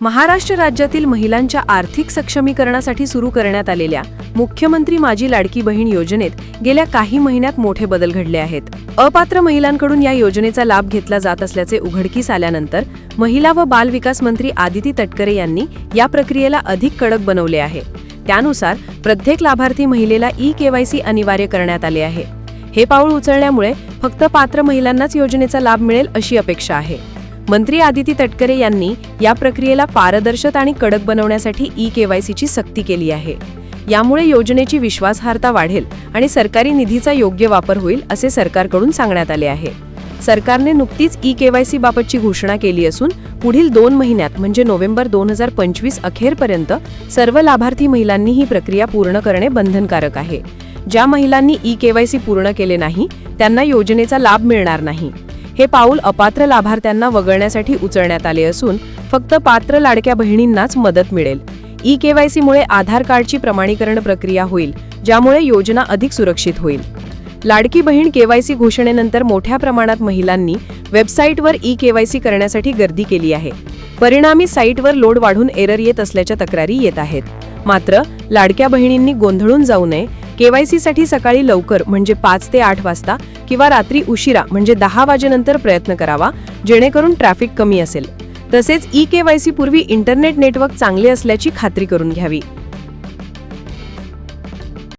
महाराष्ट्र राज्यातील महिलांच्या आर्थिक सक्षमीकरणासाठी सुरू करण्यात आलेल्या मुख्यमंत्री माझी लाडकी बहीण योजनेत गेल्या काही महिन्यात मोठे बदल घडले आहेत. अपात्र महिलांकडून या योजनेचा लाभ घेतला जात असल्याचे उघडकीस आल्यानंतर महिला व बाल विकास मंत्री आदिती तटकरे यांनी या प्रक्रियेला अधिक कडक बनवले आहे. त्यानुसार प्रत्येक लाभार्थी महिलेला ई केवायसी अनिवार्य करण्यात आले आहे. हे पाऊल उचलण्यामुळे फक्त पात्र महिलांनाच योजनेचा लाभ मिळेल अशी अपेक्षा आहे. मंत्री आदिती तटकरे यांनी या प्रक्रियेला पारदर्शक आणि कडक बनवण्यासाठी ई केवायसीची सक्ती केली आहे. यामुळे योजनेची विश्वासार्हता वाढेल आणि सरकारी निधीचा योग्य वापर होईल असे सरकारकडून सांगण्यात आले आहे. सरकारने नुकतीच ई केवायसी बाबतची घोषणा केली असून पुढील दोन महिन्यात म्हणजे नोव्हेंबर दोन हजार पंचवीस अखेरपर्यंत सर्व लाभार्थी महिलांनी ही प्रक्रिया पूर्ण करणे बंधनकारक आहे. ज्या महिलांनी ई केवायसी पूर्ण केले नाही त्यांना योजनेचा लाभ मिळणार नाही. हे पाऊल अपात्र लाभार्थ्यांना वगळण्यासाठी उचलण्यात आले असून फक्त पात्र लाडक्या बहिणींनाच मदत मिळेल. ई केवायसीमुळे आधार कार्डची प्रमाणीकरण प्रक्रिया होईल ज्यामुळे योजना अधिक सुरक्षित होईल. लाडकी बहीण केवायसी घोषणेनंतर मोठ्या प्रमाणात महिलांनी वेबसाईटवर ई केवायसी करण्यासाठी गर्दी केली आहे. परिणामी साईटवर लोड वाढून एरर येत असल्याच्या तक्रारी येत आहेत. मात्र लाडक्या बहिणींनी गोंधळून जाऊ नये केवायसीसाठी सकाळी लवकर म्हणजे पाच ते आठ वाजता किंवा रात्री उशिरा म्हणजे दहा वाजेनंतर प्रयत्न करावा जेणेकरून ट्रॅफिक कमी असेल. तसेच ई केवायसी पूर्वी इंटरनेट नेटवर्क चांगले असल्याची खात्री करून घ्यावी.